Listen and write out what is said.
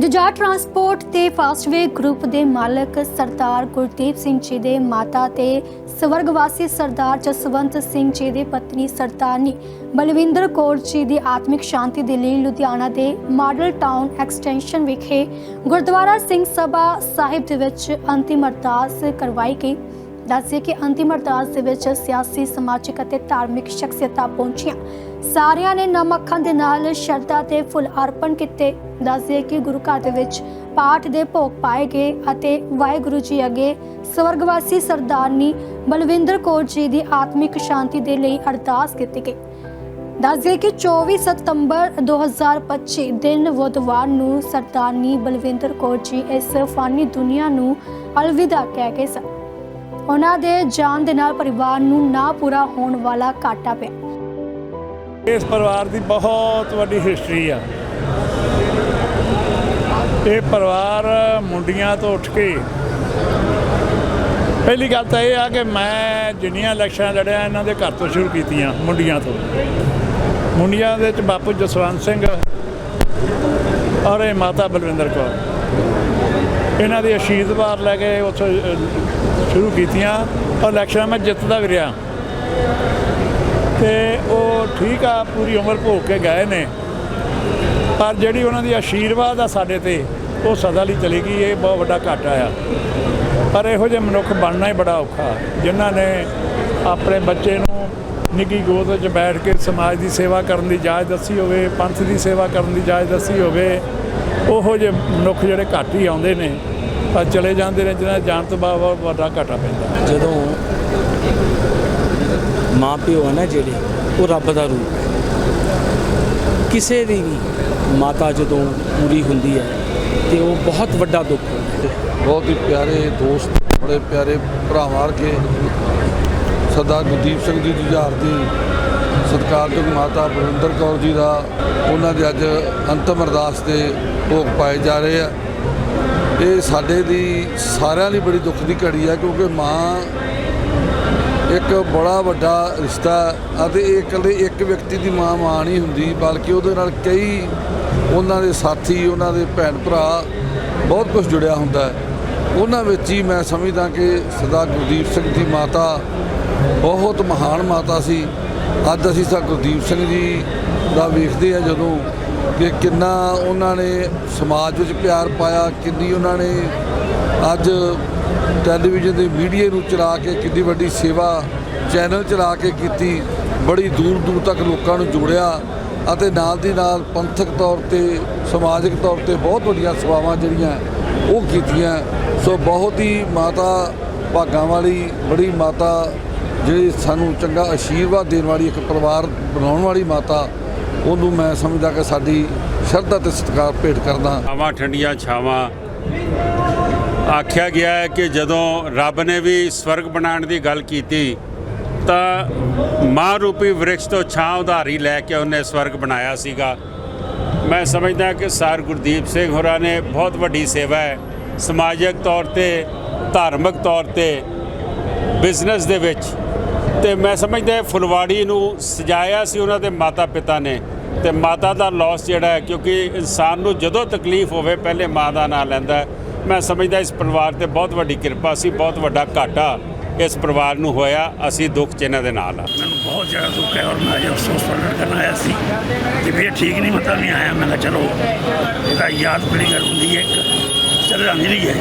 Jujhar transport ਤੇ Fastway group ਦੇ ਮਾਲਕ ਸਰਦਾਰ ਗੁਰਦੀਪ ਸਿੰਘ ਜੀ ਦੇ ਮਾਤਾ ਤੇ ਸਵਰਗਵਾਸੀ ਸਰਦਾਰ ਜਸਵੰਤ ਸਿੰਘ ਜੀ ਦੀ ਪਤਨੀ ਸਰਦਾਰਨੀ ਬਲਵਿੰਦਰ ਕੌਰ ਜੀ ਦੀ ਆਤਮਿਕ ਸ਼ਾਂਤੀ ਦੇ ਲਈ ਲੁਧਿਆਣਾ ਦੇ ਮਾਡਲ ਟਾਊਨ ਐਕਸਟੈਂਸ਼ਨ ਵਿਖੇ ਗੁਰਦੁਆਰਾ ਸਿੰਘ ਸਭਾ ਸਾਹਿਬ ਦੇ ਵਿੱਚ ਅੰਤਿਮ ਅਰਦਾਸ ਕਰਵਾਈ ਗਈ। ਦੱਸਦੇ ਕਿ ਅੰਤਿਮ ਅਰਦਾਸ ਦੇ ਵਿੱਚ ਸਿਆਸੀ, ਸਮਾਜਿਕ ਅਤੇ ਧਾਰਮਿਕ ਸ਼ਖਸੀਅਤਾਂ ਪਹੁੰਚੀਆਂ। ਸਾਰਿਆਂ ਨੇ ਨਮ ਅੱਖਾਂ ਦੇ ਨਾਲ ਸ਼ਰਧਾ ਤੇ ਫੁੱਲ ਅਰਪਣ ਕੀਤੇ। ਦੱਸਦੇ ਕਿ ਗੁਰੂ ਘਰ ਦੇ ਵਿੱਚ ਪਾਠ ਦੇ ਭੋਗ ਪਾਏ ਗਏ ਅਤੇ ਵਾਹਿਗੁਰੂ ਜੀ ਅੱਗੇ ਸਵਰਗਵਾਸੀ ਸਰਦਾਰਨੀ ਬਲਵਿੰਦਰ ਕੌਰ ਜੀ ਦੀ ਆਤਮਿਕ ਸ਼ਾਂਤੀ ਦੇ ਲਈ ਅਰਦਾਸ ਕੀਤੀ ਗਈ। ਦੱਸਦੇ ਕਿ 24 ਸਤੰਬਰ 2025 ਦਿਨ ਬੁੱਧਵਾਰ ਨੂੰ ਸਰਦਾਰਨੀ ਬਲਵਿੰਦਰ ਕੌਰ ਜੀ ਇਸ ਫਾਨੀ ਦੁਨੀਆ ਨੂੰ ਅਲਵਿਦਾ ਕਹਿ ਗਏ ਸਨ। ਉਹਨਾਂ ਦੇ ਜਾਨ ਦੇ ਨਾਲ ਪਰਿਵਾਰ ਨੂੰ ਨਾ ਪੂਰਾ ਹੋਣ ਵਾਲਾ ਘਾਟਾ ਪਿਆ। ਇਸ ਪਰਿਵਾਰ ਦੀ ਬਹੁਤ ਵੱਡੀ ਹਿਸਟਰੀ ਆ। ਇਹ ਪਰਿਵਾਰ ਮੁੰਡੀਆਂ ਤੋਂ ਉੱਠ ਕੇ ਪਹਿਲੀ ਗੱਲ ਤਾਂ ਇਹ ਆ ਕਿ ਮੈਂ ਜਿੰਨੀਆਂ ਇਲੈਕਸ਼ਨਾਂ ਲੜਿਆ, ਇਹਨਾਂ ਦੇ ਘਰ ਤੋਂ ਸ਼ੁਰੂ ਕੀਤੀਆਂ ਮੁੰਡੀਆਂ ਤੋਂ। ਮੁੰਡੀਆਂ ਦੇ ਵਿੱਚ ਬਾਪੂ ਜਸਵੰਤ ਸਿੰਘ ਔਰ ਇਹ ਮਾਤਾ ਬਲਵਿੰਦਰ ਕੌਰ। ਇਹਨਾਂ ਦੀ ਆਸ਼ੀਰਵਾਦ ਲੈ ਕੇ ਉੱਥੋਂ ਸ਼ੁਰੂ ਕੀਤੀਆਂ ਔਰ ਇਲੈਕਸ਼ਨਾਂ ਮੈਂ ਜਿੱਤਦਾ ਵੀ ਰਿਹਾ। ਤੇ ਉਹ ਠੀਕ ਆ, ਪੂਰੀ ਉਮਰ ਭੋਗ ਕੇ ਗਏ ਨੇ। ਪਰ ਜਿਹੜੀ ਉਹਨਾਂ ਦੀ ਆਸ਼ੀਰਵਾਦ ਆ ਸਾਡੇ ਤੇ, ਉਹ ਸਦਾ ਲਈ ਚਲੀ ਗਈ, ਇਹ ਬਹੁਤ ਵੱਡਾ ਘਾਟਾ ਆ। ਪਰ ਇਹੋ ਜਿਹੇ ਮਨੁੱਖ ਬਣਨਾ ਹੀ ਬੜਾ ਔਖਾ। ਜਿਨ੍ਹਾਂ ਨੇ ਆਪਣੇ ਬੱਚੇ ਨੂੰ ਨਿੱਕੀ ਗੋਦ ਵਿੱਚ ਬੈਠ ਕੇ ਸਮਾਜ ਦੀ ਸੇਵਾ ਕਰਨ ਦੀ ਜਾਚ ਦੱਸੀ ਹੋਵੇ, ਪੰਥ ਦੀ ਸੇਵਾ ਕਰਨ ਦੀ ਜਾਚ ਦੱਸੀ ਹੋਵੇ ਉਹੋ ਜਿਹੇ ਮਨੁੱਖ ਜਿਹੜੇ ਘੱਟ ਹੀ ਆਉਂਦੇ ਨੇ ਪਰ ਚਲੇ ਜਾਂਦੇ ਨੇ ਜਿਹਨਾਂ ਦੇ ਜਾਣ ਤੋਂ ਬਾਅਦ ਬਹੁਤ ਵੱਡਾ ਘਾਟਾ ਪੈਂਦਾ। ਜਦੋਂ ਮਾਂ ਪਿਓ ਹੈ ਨਾ ਜਿਹੜੇ ਉਹ ਰੱਬ ਦਾ ਰੂਪ ਹੈ। ਕਿਸੇ ਦੀ ਵੀ ਮਾਤਾ ਜਦੋਂ ਪੂਰੀ ਹੁੰਦੀ ਹੈ ਤੇ ਉਹ ਬਹੁਤ ਵੱਡਾ ਦੁੱਖ ਹੁੰਦਾ ਬਹੁਤ ਹੀ ਪਿਆਰੇ ਦੋਸਤ ਬੜੇ ਪਿਆਰੇ ਭਰਾਵਾਂ ਵਰਗੇ ਸਰਦਾਰ ਗੁਰਦੀਪ ਸਿੰਘ ਜੀ ਜੁਝਾਰ ਦੀ ਸਤਿਕਾਰਯੋਗ ਮਾਤਾ ਬਲਵਿੰਦਰ ਕੌਰ ਜੀ ਦਾ ਉਹਨਾਂ ਦੇ ਅੱਜ ਅੰਤਮ ਅਰਦਾਸ ਦੇ ਭੋਗ ਪਾਏ ਜਾ ਰਹੇ ਆ। ਇਹ ਸਾਡੇ ਦੀ ਸਾਰਿਆਂ ਲਈ ਬੜੀ ਦੁੱਖ ਦੀ ਘੜੀ ਆ ਕਿਉਂਕਿ ਮਾਂ ਇੱਕ ਬੜਾ ਵੱਡਾ ਰਿਸ਼ਤਾ ਅਤੇ ਇਹ ਇਕੱਲੇ ਇੱਕ ਵਿਅਕਤੀ ਦੀ ਮਾਂ ਮਾਂ ਨਹੀਂ ਹੁੰਦੀ, ਬਲਕਿ ਉਹਦੇ ਨਾਲ ਕਈ ਉਹਨਾਂ ਦੇ ਸਾਥੀ, ਉਹਨਾਂ ਦੇ ਭੈਣ ਭਰਾ ਬਹੁਤ ਕੁਝ ਜੁੜਿਆ ਹੁੰਦਾ ਹੈ। ਉਹਨਾਂ ਵਿੱਚ ਹੀ ਮੈਂ ਸਮਝਦਾ ਕਿ ਸਰਦਾਰ ਗੁਰਦੀਪ ਸਿੰਘ ਦੀ ਮਾਤਾ ਬਹੁਤ ਮਹਾਨ ਮਾਤਾ ਸੀ। ਅੱਜ ਅਸੀਂ ਸਾ ਗੁਰਦੀਪ ਸਿੰਘ ਜੀ ਦਾ ਵੇਖਦੇ ਆ ਜਦੋਂ ਕਿ ਕਿੰਨਾ ਉਹਨਾਂ ਨੇ ਸਮਾਜ ਵਿੱਚ ਪਿਆਰ ਪਾਇਆ, ਕਿੰਨੀ ਉਹਨਾਂ ਨੇ ਅੱਜ ਟੈਲੀਵਿਜ਼ਨ ਦੇ ਮੀਡੀਆ ਨੂੰ ਚਲਾ ਕੇ ਕਿੰਨੀ ਵੱਡੀ ਸੇਵਾ ਚੈਨਲ ਚਲਾ ਕੇ ਕੀਤੀ, ਬੜੀ ਦੂਰ ਦੂਰ ਤੱਕ ਲੋਕਾਂ ਨੂੰ ਜੋੜਿਆ ਅਤੇ ਨਾਲ ਦੀ ਨਾਲ ਪੰਥਕ ਤੌਰ ਤੇ, ਸਮਾਜਿਕ ਤੌਰ ਤੇ ਬਹੁਤ ਵੱਡੀਆਂ ਸੇਵਾਵਾਂ ਜਿਹੜੀਆਂ ਉਹ ਕੀਤੀਆਂ। ਸੋ ਬਹੁਤ ਹੀ ਮਾਤਾ ਭਾਗਾਂ ਵਾਲੀ, ਬੜੀ ਮਾਤਾ ਜਿਹੜੀ ਸਾਨੂੰ ਚੰਗਾ ਆਸ਼ੀਰਵਾਦ ਦੇਣ ਵਾਲੀ ਇੱਕ ਪਰਿਵਾਰ ਬਣਾਉਣ ਵਾਲੀ ਮਾਤਾ, ਉਹਨੂੰ ਮੈਂ ਸਮਝਦਾ ਕਿ ਸਾਡੀ ਸ਼ਰਧਾ ਤੇ ਸਤਿਕਾਰ ਭੇਟ ਕਰਦਾ ਛਾਵਾਂ ਠੰਡੀਆਂ ਛਾਵਾਂ। ਆਖਿਆ ਗਿਆ ਹੈ ਕਿ ਜਦੋਂ ਰੱਬ ਨੇ ਵੀ ਸਵਰਗ ਬਣਾਉਣ ਦੀ ਗੱਲ ਕੀਤੀ, ਤਾਂ ਮਾਂ ਰੂਪੀ ਵ੍ਰਿਕਸ਼ ਤੋਂ ਛਾਂ ਉਧਾਰੀ ਲੈ ਕੇ ਉਹਨੇ ਸਵਰਗ ਬਣਾਇਆ ਸੀਗਾ। ਮੈਂ ਸਮਝਦਾ ਕਿ ਸਰ ਗੁਰਦੀਪ ਸਿੰਘ ਹੋਰਾਂ ਨੇ ਬਹੁਤ ਵੱਡੀ ਸੇਵਾ ਹੈ। ਸਮਾਜਿਕ ਤੌਰ ਤੇ, ਧਾਰਮਿਕ ਤੌਰ ਤੇ, ਬਿਜ਼ਨਸ ਦੇ ਵਿੱਚ ਤੇ ਮੈਂ ਸਮਝਦਾ ਫੁਲਵਾੜੀ ਨੂੰ ਸਜਾਇਆ ਸੀ ਉਹਨਾਂ ਦੇ ਮਾਤਾ ਪਿਤਾ ਨੇ ਤੇ ਮਾਤਾ ਦਾ ਲਾਸ ਜਿਹੜਾ ਹੈ, ਕਿਉਂਕਿ ਇਨਸਾਨ ਨੂੰ ਜਦੋਂ ਤਕਲੀਫ ਹੋਵੇ, ਪਹਿਲੇ ਮਾਂ ਦਾ ਨਾਂ ਲੈਂਦਾ ਮੈਂ ਸਮਝਦਾ ਇਸ ਪਰਿਵਾਰ ਤੇ ਬਹੁਤ ਵੱਡੀ ਕਿਰਪਾ ਸੀ, ਬਹੁਤ ਵੱਡਾ ਘਾਟਾ ਇਸ ਪਰਿਵਾਰ ਨੂੰ ਹੋਇਆ। ਅਸੀਂ ਦੁੱਖ ਚ ਇਹਨਾਂ ਦੇ ਨਾਲ ਆ। ਮੈਨੂੰ ਬਹੁਤ ਜ਼ਿਆਦਾ ਦੁੱਖ ਹੈ ਔਰ ਮੈਂ ਅੱਜ ਅਫਸੋਸ ਪ੍ਰਗਟ ਕਰਨ ਆਇਆ ਸੀ ਤਬੀਅਤ ਠੀਕ ਨਹੀਂ ਮਤਲਬ ਨਹੀਂ ਆਇਆ। ਮੈਂ ਕਿਹਾ ਚਲੋ, ਇਹਦਾ ਯਾਦ ਬੜੀ ਗੱਲ ਹੁੰਦੀ ਹੈ, ਇੱਕ ਸ਼ਰਧਾਂਜਲੀ ਹੈ।